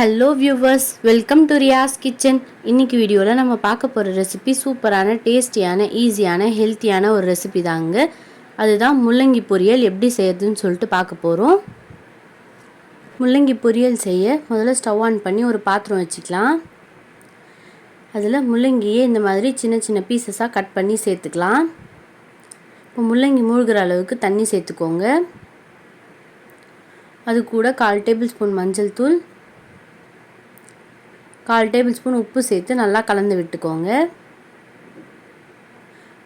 Hello viewers welcome to Riyas kitchen இன்னைக்கு வீடியோவில் நம்ம பார்க்க போகிற ரெசிபி சூப்பரான டேஸ்டியான ஈஸியான ஹெல்த்தியான ஒரு ரெசிபி தாங்க. அதுதான் முள்ளங்கி பொரியல் எப்படி செய்யறதுன்னு சொல்லிட்டு பார்க்க போகிறோம் முள்ளங்கி பொரியல் செய்ய முதல்ல ஸ்டவ் ஆன் பண்ணி ஒரு பாத்திரம் வச்சுக்கலாம். அதில் முள்ளங்கியே இந்த மாதிரி சின்ன சின்ன பீசஸாக கட் பண்ணி சேர்த்துக்கலாம். இப்போ முள்ளங்கி மூழ்கிற அளவுக்கு தண்ணி சேர்த்துக்கோங்க. அது கூட கால் டேபிள் ஸ்பூன் மஞ்சள் தூள் கால் டேபிள் ஸ்பூன் உப்பு சேர்த்து நல்லா கலந்து விட்டுக்கோங்க.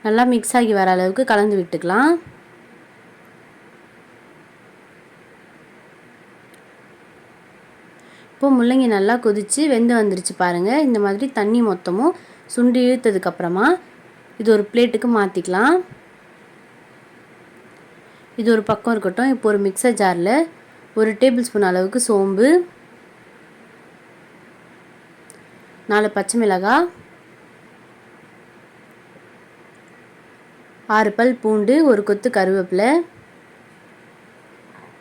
நல்லா மிக்ஸ் ஆகி வர அளவுக்கு கலந்து விட்டுக்கலாம். இப்போ முள்ளங்கி நல்லா கொதித்து வெந்து வந்துருச்சு பாருங்கள் இந்த மாதிரி தண்ணி மொத்தமும் சுண்டி இழுத்ததுக்கப்புறமா இது ஒரு பிளேட்டுக்கு மாற்றிக்கலாம் இது ஒரு பக்கம் இருக்கட்டும். இப்போ ஒரு மிக்சர் ஜாரில் ஒரு டேபிள் ஸ்பூன் அளவுக்கு சோம்பு. நாலு பச்சை மிளகாய் ஆறு பல் பூண்டு ஒரு கொத்து கருவேப்பிலை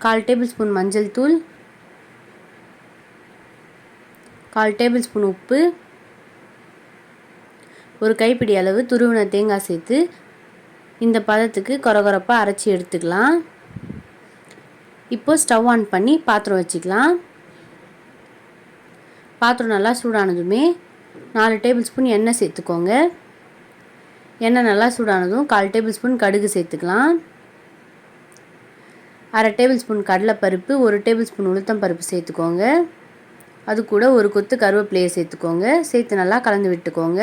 கால் டேபிள் ஸ்பூன் மஞ்சள் தூள் கால் டேபிள் ஸ்பூன் உப்பு ஒரு கைப்பிடி அளவு துருவின தேங்காய் சேர்த்து இந்த பதத்துக்கு கொரகொரப்பாக அரைச்சி எடுத்துக்கலாம். இப்போது ஸ்டவ் ஆன் பண்ணி பாத்திரம் வச்சுக்கலாம். பாத்திரம் நல்லா சூடானதுமே நாலு டேபிள் ஸ்பூன் எண்ணெய் சேர்த்துக்கோங்க. எண்ணெய் நல்லா சூடானதும் கால் டேபிள் ஸ்பூன் கடுகு சேர்த்துக்கலாம். அரை டேபிள் ஸ்பூன் கடலைப்பருப்பு ஒரு டேபிள் ஸ்பூன் உளுத்தம் பருப்பு சேர்த்துக்கோங்க. அது கூட ஒரு கொத்து கருவேப்பிலையை சேர்த்துக்கோங்க. சேர்த்து நல்லா கலந்து விட்டுக்கோங்க.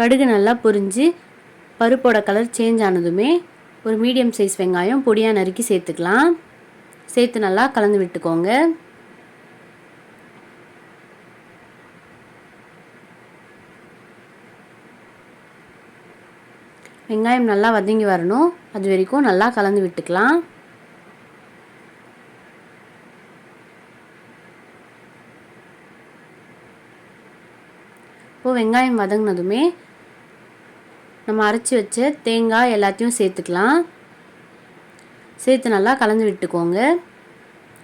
கடுகு நல்லா பொரிஞ்சு பருப்போட கலர் சேஞ்ச் ஆனதுமே ஒரு மீடியம் சைஸ் வெங்காயம் பொடியாக நறுக்கி சேர்த்துக்கலாம். சேர்த்து நல்லா கலந்து விட்டுக்கோங்க. வெங்காயம் நல்லா வதங்கி வரணும். அது வரைக்கும் நல்லா கலந்து விட்டுக்கலாம். இப்போது வெங்காயம் வதங்கினதுமே நம்ம அரைச்சி வச்ச தேங்காய் எல்லாத்தையும் சேர்த்துக்கலாம். சேர்த்து நல்லா கலந்து விட்டுக்கோங்க.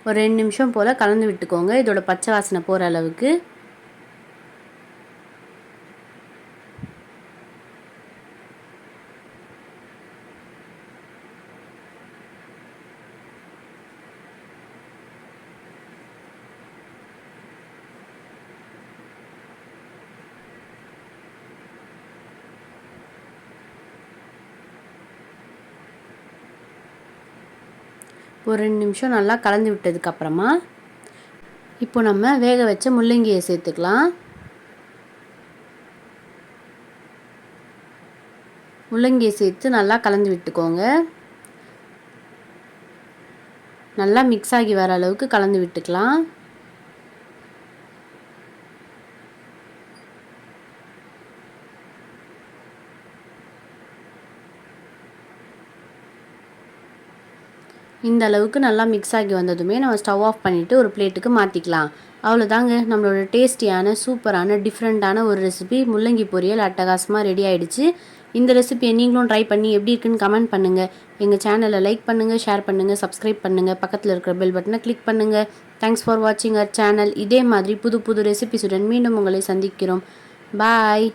ஒரு ரெண்டு நிமிஷம் போல் கலந்து விட்டுக்கோங்க. இதோட பச்சை வாசனை போகிற அளவுக்கு. ஒரு ரெண்டு நிமிஷம் நல்லா கலந்து விட்டதுக்கப்புறமா இப்போ நம்ம வேக வச்ச முள்ளங்கியை சேர்த்துக்கலாம். முள்ளங்கியை சேர்த்து நல்லா கலந்து விட்டுக்கோங்க. நல்லா மிக்ஸ் ஆகி வர அளவுக்கு கலந்து விட்டுக்கலாம். இந்த அளவுக்கு நல்லா மிக்ஸ் ஆகி வந்ததுமே நம்ம ஸ்டவ் ஆஃப் பண்ணிவிட்டு ஒரு பிளேட்டுக்கு மாற்றிக்கலாம் அவ்வளோதாங்க நம்மளோட டேஸ்டியான சூப்பரான டிஃப்ரெண்ட்டான ஒரு ரெசிபி முள்ளங்கி பொரியல் அட்டகாசமாக ரெடி ஆகிடுச்சு இந்த ரெசிபியை நீங்களும் ட்ரை பண்ணி எப்படி இருக்குன்னு கமெண்ட் பண்ணுங்கள் எங்கள் சேனலை லைக் பண்ணுங்கள் ஷேர் பண்ணுங்கள் சப்ஸ்கிரைப் பண்ணுங்கள் பக்கத்தில் இருக்கிற பெல் பட்டனை கிளிக் பண்ணுங்கள் தேங்க்ஸ் ஃபார் வாட்சிங் அவர் சேனல் இதே மாதிரி புது புது ரெசிபிஸுடன் மீண்டும் உங்களை சந்திக்கிறோம். பாய்